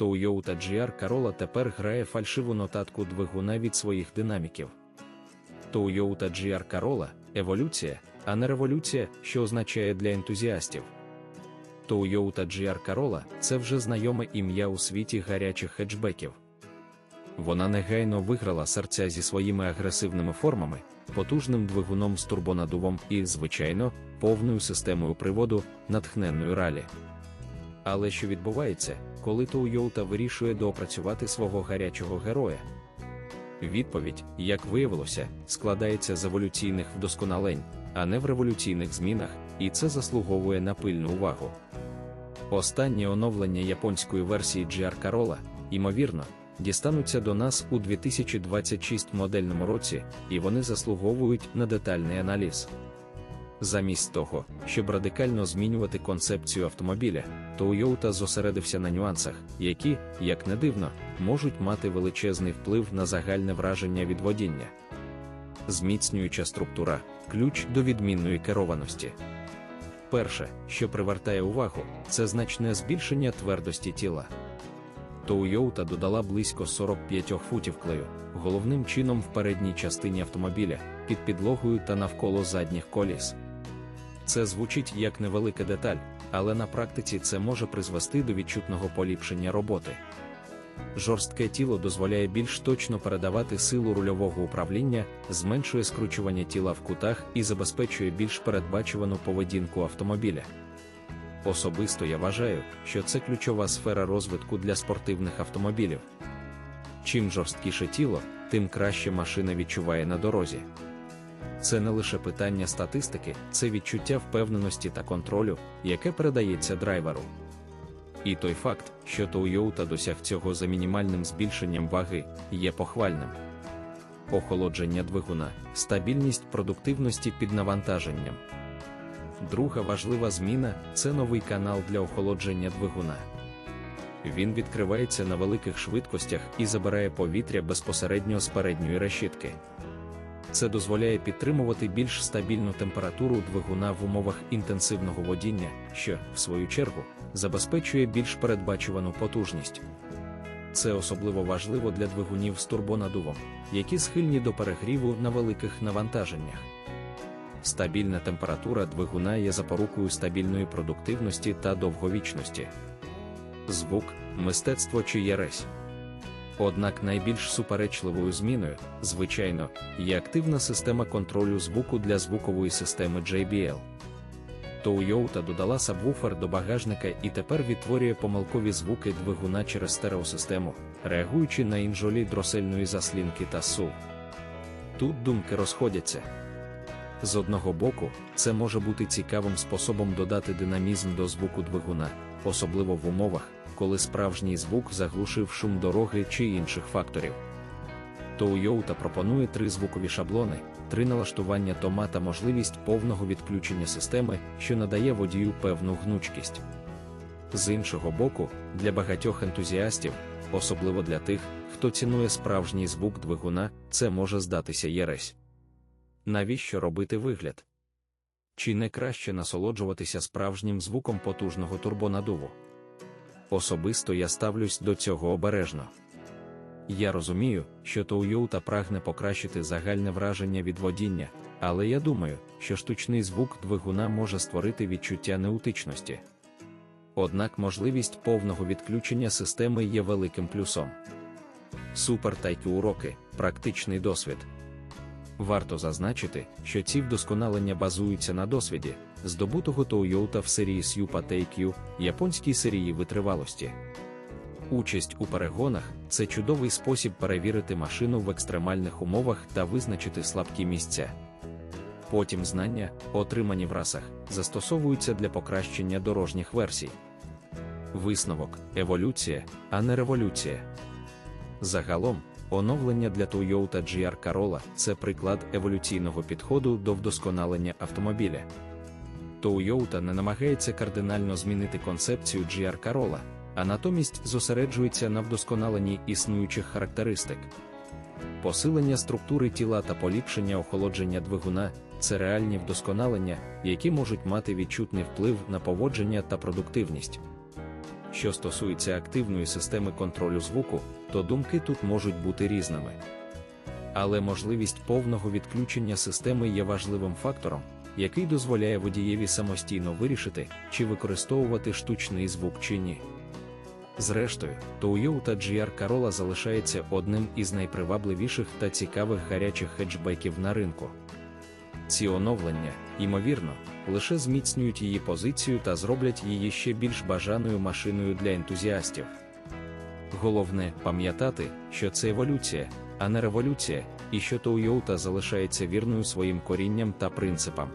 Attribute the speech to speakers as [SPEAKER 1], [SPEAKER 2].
[SPEAKER 1] Toyota GR Corolla тепер грає фальшиву нотатку двигуна від своїх динаміків. Toyota GR Corolla – еволюція, а не революція, що означає для ентузіастів. Toyota GR Corolla – це вже знайоме ім'я у світі гарячих хетчбеків. Вона негайно виграла серця зі своїми агресивними формами, потужним двигуном з турбонадувом і, звичайно, повною системою приводу, натхненною ралі. Але що відбувається, коли Toyota вирішує доопрацювати свого гарячого героя? Відповідь, як виявилося, складається з еволюційних вдосконалень, а не в революційних змінах, і це заслуговує на пильну увагу. Останнє оновлення японської версії GR Corolla, ймовірно, дістануться до нас у 2026 модельному році, і вони заслуговують на детальний аналіз. Замість того, щоб радикально змінювати концепцію автомобіля, Toyota зосередився на нюансах, які, як не дивно, можуть мати величезний вплив на загальне враження від водіння. Зміцнююча структура ключ до відмінної керованості. Перше, що привертає увагу, це значне збільшення твердості тіла. Toyota додала близько 45 футів клею, головним чином в передній частині автомобіля, під підлогою та навколо задніх коліс. Це звучить як невелика деталь, але на практиці це може призвести до відчутного поліпшення роботи. Жорстке тіло дозволяє більш точно передавати силу рульового управління, зменшує скручування тіла в кутах і забезпечує більш передбачувану поведінку автомобіля. Особисто я вважаю, що це ключова сфера розвитку для спортивних автомобілів. Чим жорсткіше тіло, тим краще машина відчуває на дорозі. Це не лише питання статистики, це відчуття впевненості та контролю, яке передається драйверу. І той факт, що Toyota досяг цього за мінімальним збільшенням ваги, є похвальним. Охолодження двигуна, стабільність продуктивності під навантаженням. Друга важлива зміна це новий канал для охолодження двигуна. Він відкривається на великих швидкостях і забирає повітря безпосередньо з передньої решітки. Це дозволяє підтримувати більш стабільну температуру двигуна в умовах інтенсивного водіння, що, в свою чергу, забезпечує більш передбачувану потужність. Це особливо важливо для двигунів з турбонадувом, які схильні до перегріву на великих навантаженнях. Стабільна температура двигуна є запорукою стабільної продуктивності та довговічності. Звук, мистецтво чи єресь. Однак найбільш суперечливою зміною, звичайно, є активна система контролю звуку для звукової системи JBL. Toyota додала сабвуфер до багажника і тепер відтворює помилкові звуки двигуна через стереосистему, реагуючи на інжолі дросельної заслінки та SUV. Тут думки розходяться. З одного боку, це може бути цікавим способом додати динамізм до звуку двигуна, особливо в умовах, коли справжній звук заглушив шум дороги чи інших факторів. Toyota пропонує три звукові шаблони, три налаштування тома та можливість повного відключення системи, що надає водію певну гнучкість. З іншого боку, для багатьох ентузіастів, особливо для тих, хто цінує справжній звук двигуна, це може здатися єресь. Навіщо робити вигляд? Чи не краще насолоджуватися справжнім звуком потужного турбонадуву? Особисто я ставлюсь до цього обережно. Я розумію, що Toyota прагне покращити загальне враження від водіння, але я думаю, що штучний звук двигуна може створити відчуття неутичності. Однак можливість повного відключення системи є великим плюсом. Супер тайкі уроки, практичний досвід. Варто зазначити, що ці вдосконалення базуються на досвіді, здобутого Toyota в серії Super Take-U, японській серії витривалості. Участь у перегонах це чудовий спосіб перевірити машину в екстремальних умовах та визначити слабкі місця. Потім знання, отримані в расах, застосовуються для покращення дорожніх версій. Висновок еволюція, а не революція. Загалом, оновлення для Toyota GR Corolla це приклад еволюційного підходу до вдосконалення автомобіля. Toyota не намагається кардинально змінити концепцію GR Corolla, а натомість зосереджується на вдосконаленні існуючих характеристик. Посилення структури тіла та поліпшення охолодження двигуна це реальні вдосконалення, які можуть мати відчутний вплив на поводження та продуктивність. що стосується активної системи контролю звуку, то думки тут можуть бути різними. Але можливість повного відключення системи є важливим фактором, який дозволяє водієві самостійно вирішити, чи використовувати штучний звук чи ні. Зрештою, Toyota GR Corolla залишається одним із найпривабливіших та цікавих гарячих хетчбеків на ринку. Ці оновлення, ймовірно, лише зміцнюють її позицію та зроблять її ще більш бажаною машиною для ентузіастів. Головне пам'ятати, що це еволюція, а не революція, і що Тойота залишається вірною своїм корінням та принципам.